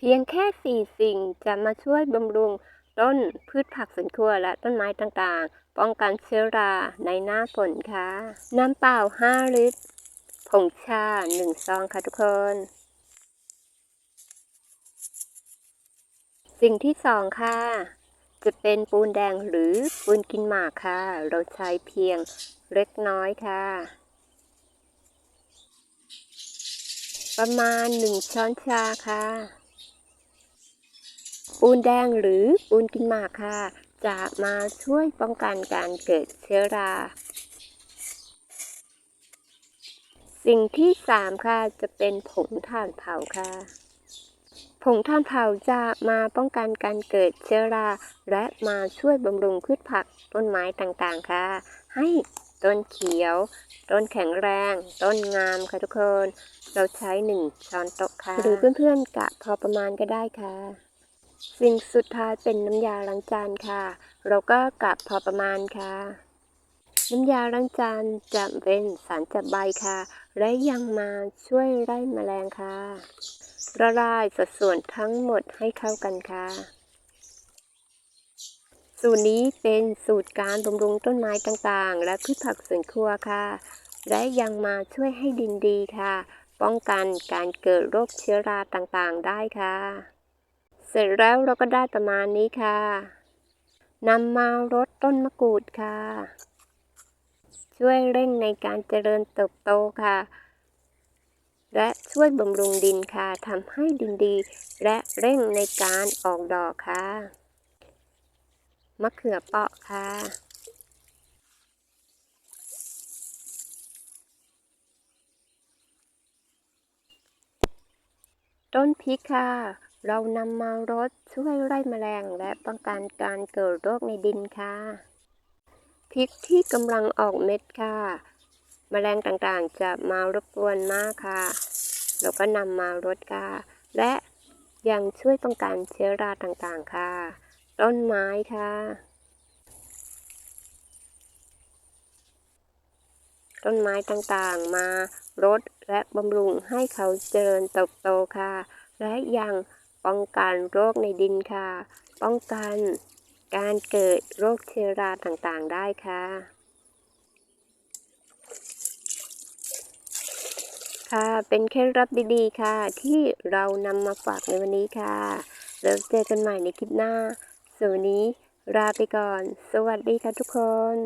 เพียงแค่สี่สิ่งจะมาช่วยบำรุงต้นพืชผักสวนครัวและต้นไม้ต่างๆ ป้องกันเชื้อราในหน้าฝนค่ะ น้ำเปล่า 5 ลิตร ผงชา 1 ซองค่ะทุกคน สิ่งที่สองค่ะ จะเป็นปูนแดงหรือปูนกินหมากค่ะ เราใช้เพียงเล็กน้อยค่ะ ประมาณ 1 ช้อนชาค่ะ ปูนแดงหรือปูนกินหมากค่ะ จะมาช่วยป้องกันการเกิดเชื้อรา สิ่งที่สามค่ะจะเป็นผงถ่านเผาค่ะผงถ่านเผาจะมาป้องกันการเกิดเชื้อรา และมาช่วยบำรุงพืชผักต้นไม้ต่างๆค่ะ ให้ต้นเขียว ต้นแข็งแรง ต้นงามค่ะทุกคน เราใช้หนึ่งช้อนโต๊ะค่ะ หรือเพื่อนๆกะพอประมาณก็ได้ค่ะ สิ่งสุดท้ายเป็นน้ำยาล้างจานค่ะ เราก็กะพอประมาณค่ะ น้ำยาล้างจานจะเป็นสารจับใบค่ะ และยังมาช่วยไล่แมลงค่ะ ละลายสัดส่วนทั้งหมดให้เข้ากันค่ะ สูตรนี้เป็นสูตรการบำรุงต้นไม้ต่างๆ และพืชผักสวนครัวค่ะ และยังมาช่วยให้ดินดีค่ะ ป้องกันการเกิดโรคเชื้อราต่างๆ ได้ค่ะ เสร็จแล้วเราก็ได้ประมาณนี้ค่ะนำมารดต้นมะกรูดค่ะ ช่วยเร่งในการเจริญเติบโตค่ะ และช่วยบำรุงดินค่ะทำให้ดินดี และเร่งในการออกดอกค่ะ มะเขือเปราะค่ะต้นพริกค่ะ เรานำมารดช่วยไล่แมลงและป้องกันการเกิดโรคในดินค่ะ พริกที่กำลังออกเม็ดค่ะ แมลงต่างๆจะมารบกวนมากค่ะ เราก็นำมารดค่ะ และยังช่วยป้องกันเชื้อราต่างๆค่ะ ต้นไม้ค่ะ ต้นไม้ต่างๆมารดและบำรุงให้เขาเจริญเติบโตค่ะ และยัง ป้องกันโรคในดินค่ะ ป้องกันการเกิดโรคเชื้อราต่างๆได้ค่ะ ค่ะ เป็นเคล็ดลับดีๆค่ะ ที่เรานำมาฝากในวันนี้ค่ะ แล้วเจอกันใหม่ในคลิปหน้าส่วนวันนี้ลาไปก่อน สวัสดีค่ะทุกคน